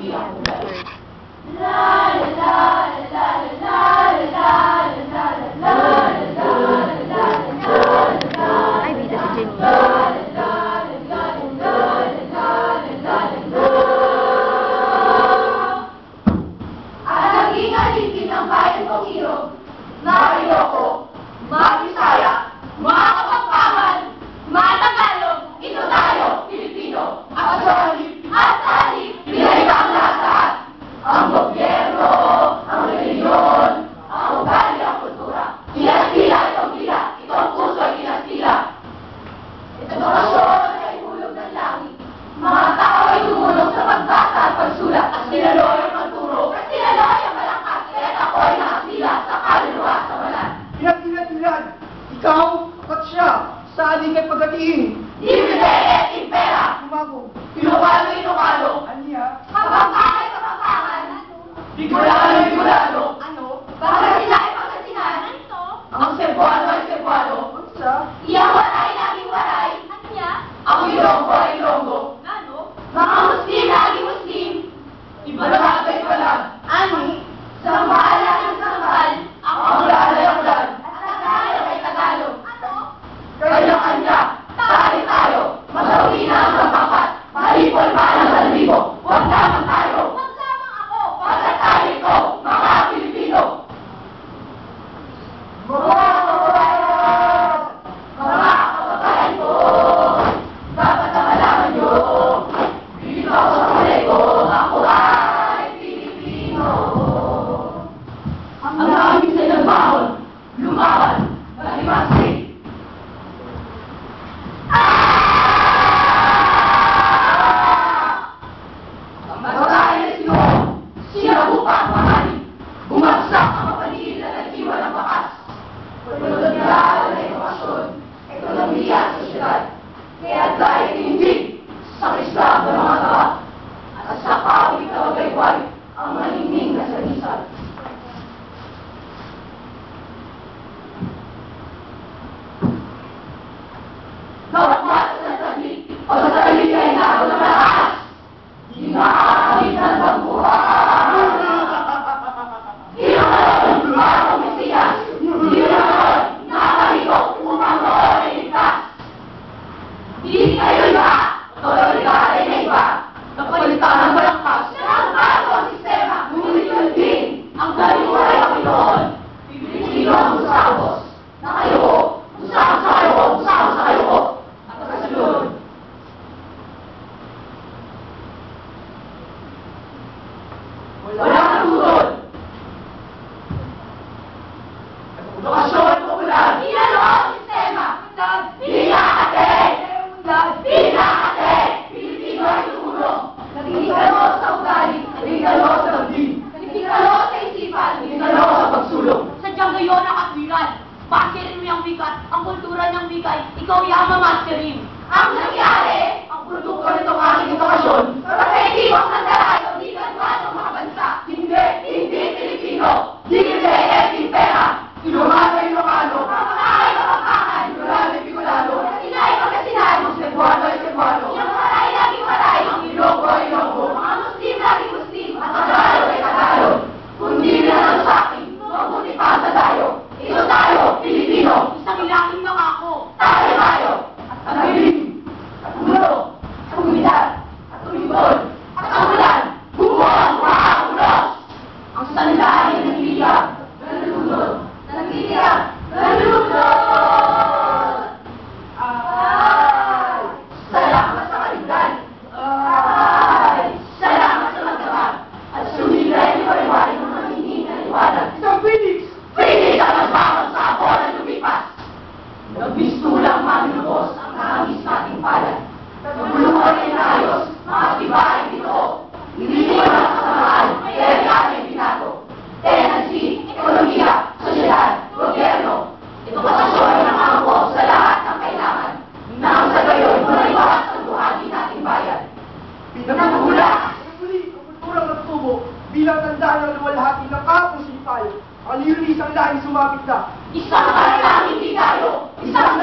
La la. Yeah. Ikaw yamamasterin. Ang nangyari, ang produkto nitong aking edukasyon, sa pwede ang sandalan. Pinamahula! Pinamuli ang kulturang nagtubo bilang tandaan ng luwalhati ng kapusipan. Ang liris ang dahil sumapit na. Isang kaya hindi tayo! Isang